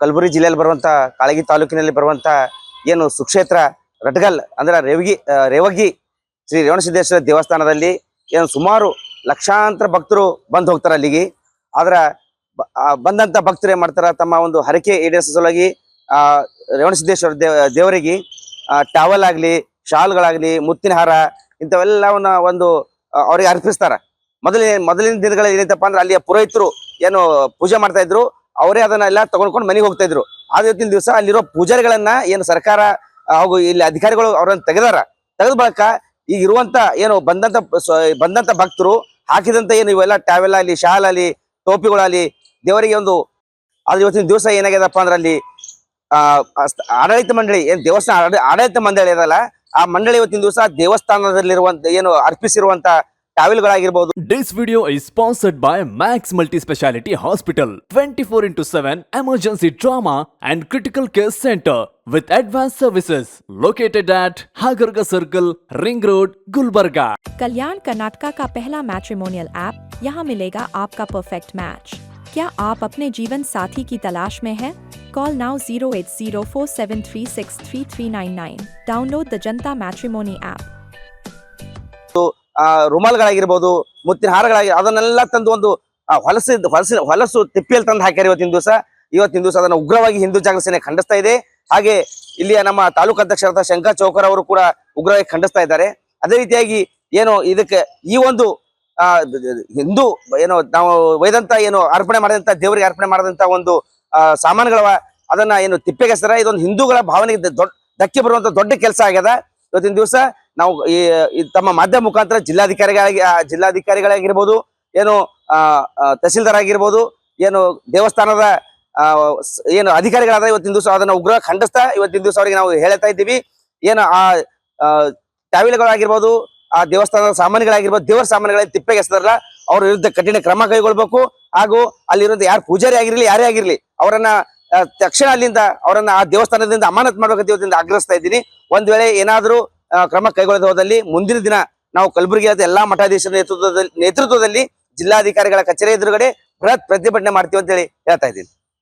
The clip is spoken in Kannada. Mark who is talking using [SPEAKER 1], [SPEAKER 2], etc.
[SPEAKER 1] ಕಲಬುರಗಿ ಜಿಲ್ಲೆಯಲ್ಲಿ ಬರುವಂಥ ಕಾಳಗಿ ತಾಲೂಕಿನಲ್ಲಿ ಬರುವಂತ ಏನು ಸುಕ್ಷೇತ್ರ ರಟ್ಗಲ್ ಅಂದ್ರೆ ರೇವಗಿ ರೇವಗಿ ಶ್ರೀ ರೇವಣಸಿದ್ದೇಶ್ವರ ದೇವಸ್ಥಾನದಲ್ಲಿ ಏನು ಸುಮಾರು ಲಕ್ಷಾಂತರ ಭಕ್ತರು ಬಂದು ಹೋಗ್ತಾರೆ ಅಲ್ಲಿಗೆ. ಆದ್ರ ಬಂದಂತ ಭಕ್ತರು ಏನ್ ಮಾಡ್ತಾರ, ತಮ್ಮ ಒಂದು ಹರಕೆ ಈಡೇರಿಸೋ ಸಲುವಾಗಿ, ಆ, ರೇವಣಸಿದ್ದೇಶ್ವರ ದೇವ ದೇವರಿಗೆ ಟಾವಲ್ ಆಗ್ಲಿ, ಶಾಲ್ಗಳಾಗ್ಲಿ, ಮುತ್ತಿನ ಹಾರ ಇಂಥವೆಲ್ಲವನ್ನ ಒಂದು ಅವರಿಗೆ ಅರ್ಪಿಸ್ತಾರ. ಮೊದಲೇ ಮೊದಲಿನ ದಿನಗಳಲ್ಲಿ ಏನಂತಪ್ಪ ಅಂದ್ರೆ ಅಲ್ಲಿಯ ಪುರೋಹಿತರು ಏನು ಪೂಜೆ ಮಾಡ್ತಾ ಇದ್ರು. ಅವರೇ ಅದನ್ನೆಲ್ಲ ತಗೊಂಡ್ಕೊಂಡು ಮನೆಗೆ ಹೋಗ್ತಾ ಇದ್ರು. ಇವತ್ತಿನ ದಿವಸ ಅಲ್ಲಿರೋ ಪೂಜಾರಿಗಳನ್ನ ಏನು ಸರ್ಕಾರ ಹಾಗೂ ಇಲ್ಲಿ ಅಧಿಕಾರಿಗಳು ಅವರನ್ನು ತೆಗೆದಾರ. ತೆಗೆದ ಬಳಿಕ ಈಗ ಇರುವಂತ ಏನು ಬಂದಂತ ಬಂದಂತ ಭಕ್ತರು ಹಾಕಿದಂತ ಏನು ಇವೆಲ್ಲ ಟ್ಯಾವೆಲ್ ಅಲ್ಲಿ ಶಾಲ್ ಅಲ್ಲಿ ಟೋಪಿಗಳಾಗಲಿ, ದೇವರಿಗೆ ಒಂದು ಆದ್ರೆ ಇವತ್ತಿನ ದಿವಸ ಏನಾಗ್ಯದಪ್ಪ ಅಂದ್ರೆ ಅಲ್ಲಿ ಆಡಳಿತ ಮಂಡಳಿ, ಏನು ದೇವಸ್ಥಾನ ಆಡಳಿತ ಮಂಡಳಿ ಇದಲ್ಲ ಆ ಮಂಡಳಿ ಇವತ್ತಿನ ದಿವಸ ದೇವಸ್ಥಾನದಲ್ಲಿರುವಂತ ಏನು ಅರ್ಪಿಸಿರುವಂತ ಟಾವೆಲ್ಗಳಾಗಿರ್ಬೋದು
[SPEAKER 2] This video is sponsored by Max Multi Speciality Hospital 24 into 7 Emergency Trauma and Critical Care Center with advanced services located at Hagarga Circle, Ring Road, Gulbarga.
[SPEAKER 3] कल्याण कर्नाटका का पहला मैट्रिमोनियल ऐप यहाँ मिलेगा आपका परफेक्ट मैच क्या आप अपने जीवन साथी की तलाश में हैं? Call now zero eight zero four seven three six three three nine nine download the Janata matrimony app
[SPEAKER 1] ಆ ರುಮಾಲ್ಗಳಾಗಿರ್ಬೋದು, ಮುತ್ತಿನ ಹಾರಗಳಾಗಿ ಅದನ್ನೆಲ್ಲ ತಂದು ಒಂದು ಹೊಲಸ ಹೊಲಸು, ಹೊಲಸಿನ ಹೊಲಸು ತಿಪ್ಪಿಯಲ್ಲಿ ತಂದು ಹಾಕ್ಯಾರ ಇವತ್ತಿನ ದಿವಸ. ಇವತ್ತಿನ ದಿವಸ ಅದನ್ನು ಉಗ್ರವಾಗಿ ಹಿಂದೂ ಜಾಗೃತಿ ಸೇನೆ ಖಂಡಿಸ್ತಾ ಇದೆ. ಹಾಗೆ ಇಲ್ಲಿಯ ನಮ್ಮ ತಾಲೂಕು ಅಧ್ಯಕ್ಷರಾದ ಶಂಕರ್ ಚೌಕರ್ ಅವರು ಕೂಡ ಉಗ್ರವಾಗಿ ಖಂಡಿಸ್ತಾ ಇದ್ದಾರೆ. ಅದೇ ರೀತಿಯಾಗಿ ಏನು ಇದಕ್ಕೆ ಈ ಒಂದು, ಆ ಹಿಂದೂ ಏನು ನಾವು ಒಯ್ದಂತ ಏನು ಅರ್ಪಣೆ ಮಾಡಿದಂತ, ದೇವರಿಗೆ ಅರ್ಪಣೆ ಮಾಡಿದಂತ ಒಂದು, ಆ ಸಾಮಾನುಗಳವ ಅದನ್ನ ಏನು ತಿಪ್ಪೆಗೆಸರ, ಇದೊಂದು ಹಿಂದೂಗಳ ಭಾವನೆಗೆ ದೊಡ್ಡ ಧಕ್ಕೆ ಬರುವಂತ ದೊಡ್ಡ ಕೆಲಸ ಆಗ್ಯದ. ಇವತ್ತಿನ ದಿವಸ ನಾವು ಈ ತಮ್ಮ ಮಾಧ್ಯಮ ಮುಖಾಂತರ ಜಿಲ್ಲಾಧಿಕಾರಿಗಳಾಗಿ ಜಿಲ್ಲಾಧಿಕಾರಿಗಳಾಗಿರ್ಬೋದು, ಏನು ತಹಸೀಲ್ದಾರ್ ಆಗಿರ್ಬೋದು ಏನು ದೇವಸ್ಥಾನದ ಏನು ಅಧಿಕಾರಿಗಳಾದ ಇವತ್ತಿನ ದಿವಸ ಅದನ್ನ ಉಗ್ರ ಖಂಡಿಸ್ತಾ ಇವತ್ತಿನ ದಿವಸ ಅವರಿಗೆ ನಾವು ಹೇಳ್ತಾ ಇದ್ದೀವಿ. ಏನು ಆ ಟ್ಯಾವಿಲ್ಗಳಾಗಿರ್ಬೋದು ಆ ದೇವಸ್ಥಾನದ ಸಾಮಾನ್ಯಗಳಾಗಿರ್ಬೋದು, ದೇವರ ಸಾಮಾನ್ಯಗಳಲ್ಲಿ ತಿಪ್ಪೆಗೆ ಎಸೆದಾರಲ್ಲ, ಅವ್ರ ವಿರುದ್ಧ ಕಠಿಣ ಕ್ರಮ ಕೈಗೊಳ್ಬೇಕು. ಹಾಗೂ ಅಲ್ಲಿರೋದು ಯಾರು ಪೂಜಾರಿ ಆಗಿರ್ಲಿ, ಯಾರೇ ಆಗಿರ್ಲಿ, ಅವರನ್ನ ತಕ್ಷಣ ಅಲ್ಲಿಂದ ಅವರನ್ನ ಆ ದೇವಸ್ಥಾನದಿಂದ ಅಮಾನತ್ ಮಾಡ್ಬೇಕಂತ ಇವತ್ತಿಂದ ಆಗ್ರಹಿಸ್ತಾ ಇದ್ದೀನಿ. ಒಂದ್ ವೇಳೆ ಏನಾದ್ರೂ ಕ್ರಮ ಕೈಗೊಳ್ಳದೆ ಹೋದಲ್ಲಿ ಮುಂದಿನ ದಿನ ನಾವು ಕಲಬುರಗಿಯ ಎಲ್ಲಾ ಮಠಾಧೀಶರ ನೇತೃತ್ವದಲ್ಲಿ ನೇತೃತ್ವದಲ್ಲಿ ಜಿಲ್ಲಾಧಿಕಾರಿಗಳ ಕಚೇರಿ ಎದುರುಗಡೆ ಬೃಹತ್ ಪ್ರತಿಭಟನೆ ಮಾಡ್ತೀವಿ ಅಂತ ಹೇಳಿ ಹೇಳ್ತಾ ಇದ್ದೀನಿ.